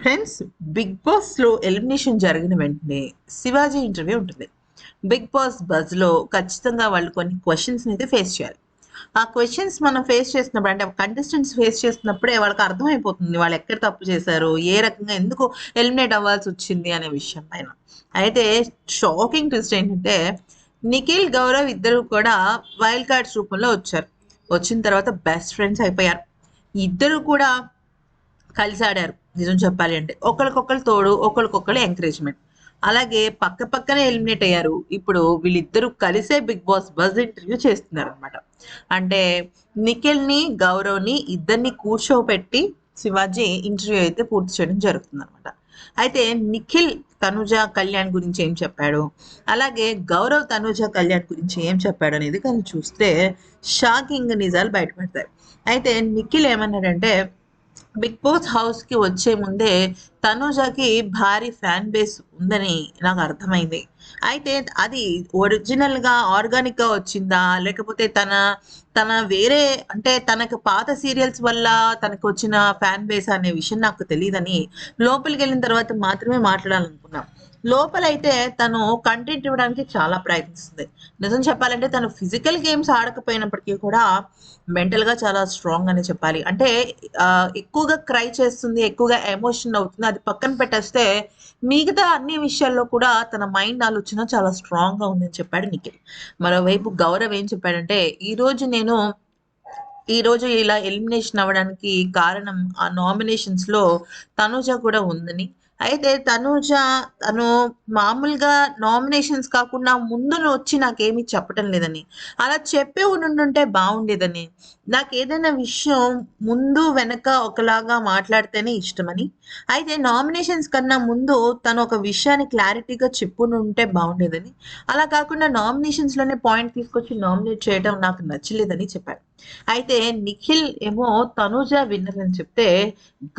Friends big బాస్లో elimination జరిగిన వెంటనే శివాజీ ఇంటర్వ్యూ ఉంటుంది. బిగ్ బాస్ బజ్లో ఖచ్చితంగా వాళ్ళు కొన్ని క్వశ్చన్స్ని అయితే ఫేస్ చేయాలి. ఆ క్వశ్చన్స్ మనం ఫేస్ చేసినప్పుడు అంటే కంటెస్టెంట్స్ ఫేస్ చేస్తున్నప్పుడే వాళ్ళకి అర్థమైపోతుంది వాళ్ళు ఎక్కడ తప్పు చేశారు ఏ రకంగా ఎందుకు ఎలిమినేట్ అవ్వాల్సి వచ్చింది అనే విషయం పైన. అయితే షాకింగ్ ట్విస్ట్ ఏంటంటే నిఖిల్ గౌరవ్ ఇద్దరు కూడా వైల్డ్ కార్డ్స్ రూపంలో వచ్చారు. వచ్చిన తర్వాత బెస్ట్ ఫ్రెండ్స్ అయిపోయారు. ఇద్దరు కూడా కలిసి ఆడారు నిజం చెప్పాలి అంటే. ఒకరికొకరు తోడు ఒకరికొకరు ఎంకరేజ్మెంట్ అలాగే పక్క పక్కనే ఎలిమినేట్ అయ్యారు. ఇప్పుడు వీళ్ళిద్దరూ కలిసే బిగ్ బాస్ బజ్ ఇంటర్వ్యూ చేస్తున్నారు అనమాట అంటే నిఖిల్ని గౌరవ్ని ఇద్దరిని కూర్చోబెట్టి శివాజీ ఇంటర్వ్యూ అయితే పూర్తి చేయడం జరుగుతుంది అనమాట అయితే నిఖిల్ తనుజ కళ్యాణ్ గురించి ఏం చెప్పాడు? అలాగే గౌరవ్ తనుజ కళ్యాణ్ గురించి ఏం చెప్పాడు అనేది కానీ చూస్తే షాకింగ్ నిజాలు బయటపడతాయి. అయితే నిఖిల్ ఏమన్నాడంటే బిగ్ బాస్ హౌస్కి వచ్చే ముందే తనూజకి భారీ ఫ్యాన్ బేస్ ఉందని నాకు అర్థమైంది. అయితే అది ఒరిజినల్గా ఆర్గానిక్గా వచ్చిందా? లేకపోతే తన తన వేరే అంటే తనకు పాత సీరియల్స్ వల్ల తనకు వచ్చిన ఫ్యాన్ బేస్ అనే విషయం నాకు తెలియదని లోపలికి వెళ్ళిన తర్వాత మాత్రమే మాట్లాడాలనుకున్నాం. లోపలైతే తను కంటెంట్ ఇవ్వడానికి చాలా ప్రయత్నిస్తుంది. నిజం చెప్పాలంటే తను ఫిజికల్ గేమ్స్ ఆడకపోయినప్పటికీ కూడా మెంటల్గా చాలా స్ట్రాంగ్ అని చెప్పాలి. అంటే ఎక్కువ ఎక్కువగా క్రై చేస్తుంది ఎక్కువగా ఎమోషన్ అవుతుంది. అది పక్కన పెట్టేస్తే మిగతా అన్ని విషయాల్లో కూడా తన మైండ్ ఆలోచన చాలా స్ట్రాంగ్గా ఉందని చెప్పాడు నిఖిల్. మరోవైపు గౌరవ్ ఏం చెప్పాడంటే ఈరోజు నేను ఈ రోజు ఇలా ఎలిమినేషన్ అవ్వడానికి కారణం ఆ నామినేషన్స్లో తనుజ కూడా ఉందని. అయితే తనుజ తను మామూలుగా నామినేషన్స్ కాకుండా ముందు వచ్చి నాకేమీ చెప్పటం లేదని. అలా చెప్పే ఉండుంటే బాగుండేదని. నాకు ఏదైనా విషయం ముందు వెనక ఒకలాగా మాట్లాడితేనే ఇష్టమని. అయితే నామినేషన్స్ కన్నా ముందు తను ఒక విషయాన్ని క్లారిటీగా చెప్పుని ఉంటే బాగుండేదని. అలా కాకుండా నామినేషన్స్లోనే పాయింట్ తీసుకొచ్చి నామినేట్ చేయడం నాకు నచ్చలేదని చెప్పాడు. అయితే నిఖిల్ ఏమో తనుజ విన్నర్ అని చెప్తే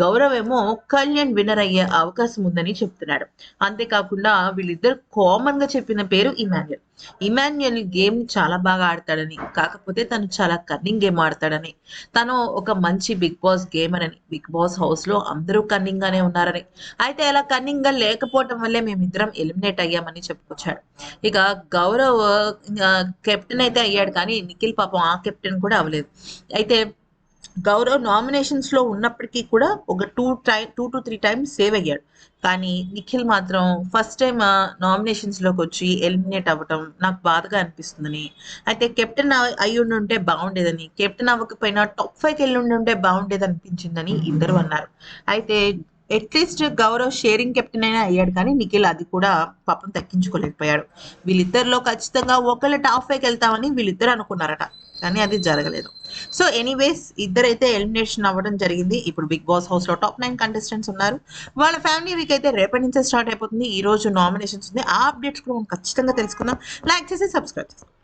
గౌరవ్ ఏమో కళ్యాణ్ విన్నర్ అయ్యే అవకాశం ఉందని చెప్తున్నాడు. అంతేకాకుండా వీళ్ళిద్దరు కామన్గా చెప్పిన పేరు ఇమాన్యుల్ ఇమాన్యుయల్ గేమ్ చాలా బాగా ఆడతాడని కాకపోతే తను చాలా కన్నింగ్ గేమ్ ఆడతాడని. తను ఒక మంచి బిగ్ బాస్ గేమర్ అని బిగ్ బాస్ హౌస్లో అందరూ కన్నింగ్ గానే ఉన్నారని. అయితే అలా కన్నింగ్గా లేకపోవటం వల్లే మేమిద్దరం ఎలిమినేట్ అయ్యామని చెప్పుకొచ్చాడు. ఇక గౌరవ్ కెప్టెన్ అయితే అయ్యాడు కానీ నిఖిల్ పాపం ఆ కెప్టెన్ కూడా అవ్వలేదు. అయితే గౌరవ్ నామినేషన్స్లో ఉన్నప్పటికీ కూడా ఒక two tie two to three times save అయ్యాడు. కానీ నిఖిల్ మాత్రం ఫస్ట్ టైం నామినేషన్స్లోకి వచ్చి ఎలిమినేట్ అవ్వటం నాకు బాధగా అనిపిస్తుందని. అయితే కెప్టెన్ అయి ఉంటే బాగుండేదని కెప్టెన్ అవ్వకపోయినా టాప్ ఫైవ్కి వెళ్ళి ఉండి ఉంటే బాగుండేది అనిపించిందని ఇద్దరు అన్నారు. అయితే అట్లీస్ట్ గౌరవ్ షేరింగ్ కెప్టెన్ అయినా అయ్యాడు కానీ నిఖిల్ అది కూడా పాపం తగ్గించుకోలేకపోయాడు. వీళ్ళిద్దరిలో ఖచ్చితంగా ఒకళ్ళు టాప్ ఫైవ్కి వెళ్తామని వీళ్ళిద్దరు అనుకున్నారట కానీ అది జరగలేదు. సో ఎనీవేస్ ఇద్దరైతే ఎలిమినేషన్ అవ్వడం జరిగింది. ఇప్పుడు బిగ్ బాస్ హౌస్లో టాప్ నైన్ కంటెస్టెంట్స్ ఉన్నారు. వాళ్ళ ఫ్యామిలీ వీక్ అయితే రేపటి నుంచే స్టార్ట్ అయిపోతుంది. ఈ రోజు నామినేషన్స్ ఉంది ఆ అప్డేట్స్ కూడా మనం ఖచ్చితంగా తెలుసుకుందాం. లైక్ చేసి సబ్స్క్రైబ్ చేసుకోండి